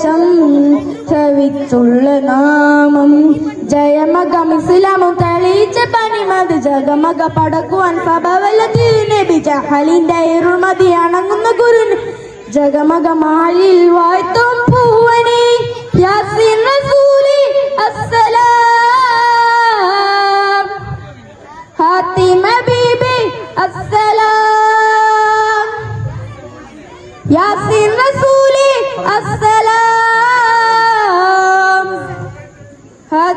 ശേഷം ചവിച്ചുള്ള നാമം. ജയമകം ഇസ്ലാമും തെളിയിച്ച പനിമത് ജഗമക പടക്കുവാൻ സഭവലത്ത് നബി ഇരുമതി അണങ്ങുന്ന ഗുരു ജഗമക മാലിൽ വാഴ്ത്തും പൂവണി യാസിൻ റസൂലി അസ്സലാം. ഹാത്തിമ ബീബി അസ്സലാം.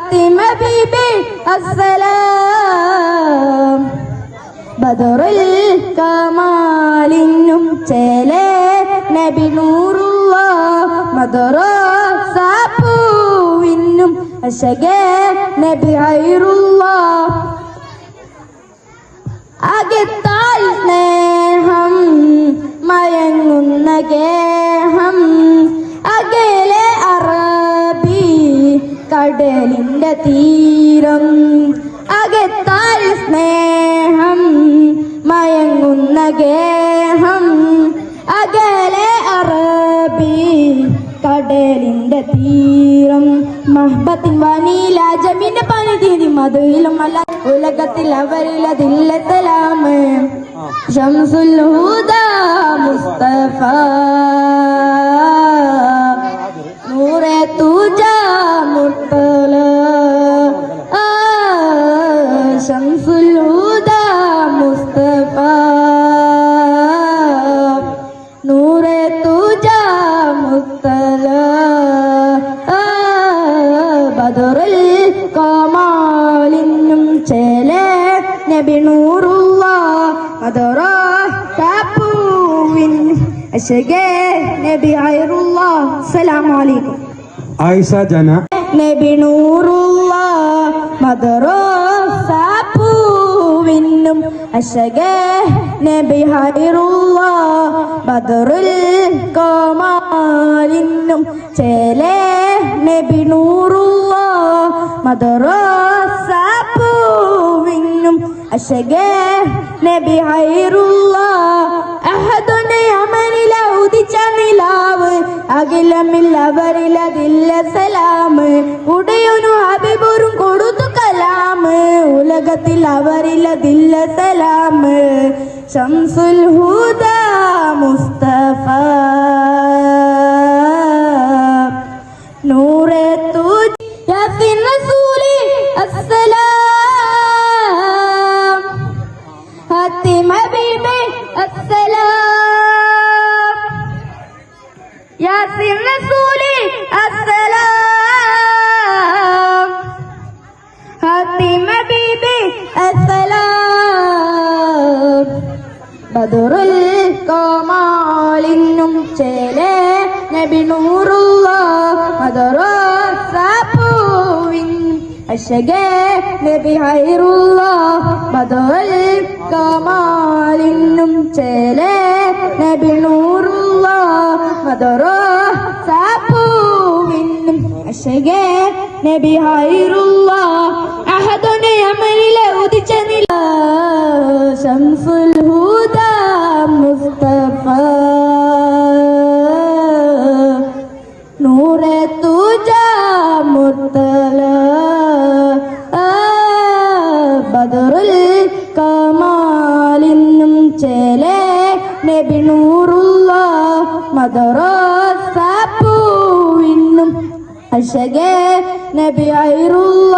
ഹാത്തിമ ബീബി അസ്സലാം. ബദറുൽ കമാലിനും ചേലേ നബി നൂറുള്ള മദറൂവിനും അശകേ നബി ഐറുള്ള അകത്താൽ സ്നേഹം മയങ്ങുന്ന ഗേഹം കടലിന്റെ തീരം അകത്താൽ സ്നേഹം മയങ്ങുന്ന ഗേഹം. അകലെ അറബി കടലിന്റെ തീരം മഹബത്തിൻ വനീല ജമീന്റെ പനി തീരി മധുയിലും അല്ല ഉലകത്തിൽ അവരിലതില്ല സലാമ്. ഷംസുൽ ഹുദ മുസ്തഫ. ബദറുൽ കമാലിനും ചേലെ നബി നൂറുള്ള മദറ കാപ്പൂവിൻ അശകേ നബി ഐറുള്ള അസ്സലാമു അലൈക്കും ആയിഷ ജന നബി നൂറുള്ള മദറൂവിനും അശകേ നബി ഹൈറുള്ള ബദറുൽ കോമാലിനും ചേലേ നബി നൂറുള്ള മദറൂവിനും അശകേ നബി ഹൈറുള്ള അഹദുനെ യമനിലെ ഉദിച്ച നിലാവ്. അഖിലമില്ലവരിലതില്ല സലാമ് ഉടയുനു ഹബിബുറും കൊടുത്തു കലാമ് ഉലകത്തിൽ അവരിലതില്ല സലാമ് ശംസുൽ ഹുദ മുസ്തഫ യാസിൻ റസൂലി അസ്സലാം. ഹാത്തിമ ബീബി അസ്സലാം. ബദറുൽ കോമാലിനും ചേലേ നബി നൂറുള്ള മദറൂവിൻ അശകേ നബി ഹൈറുള്ള ബദറുൽ കോമാലിനും ചേലേ നബി നൂറുള്ള മദറൂവിനും അശകേ നബി ഹൈറുള്ള അഹദുനെ അമലിലെ ഉദിച്ച നില ശംസുൽ ഹൂദ മുസ്തഫ. നൂറെ തൂജ മുത്തല ബദറുൽ കമാലിന്നും ചേലേ നബി നൂറുള്ള മദറൂവിനും അശകേ നബി ഐറുള്ള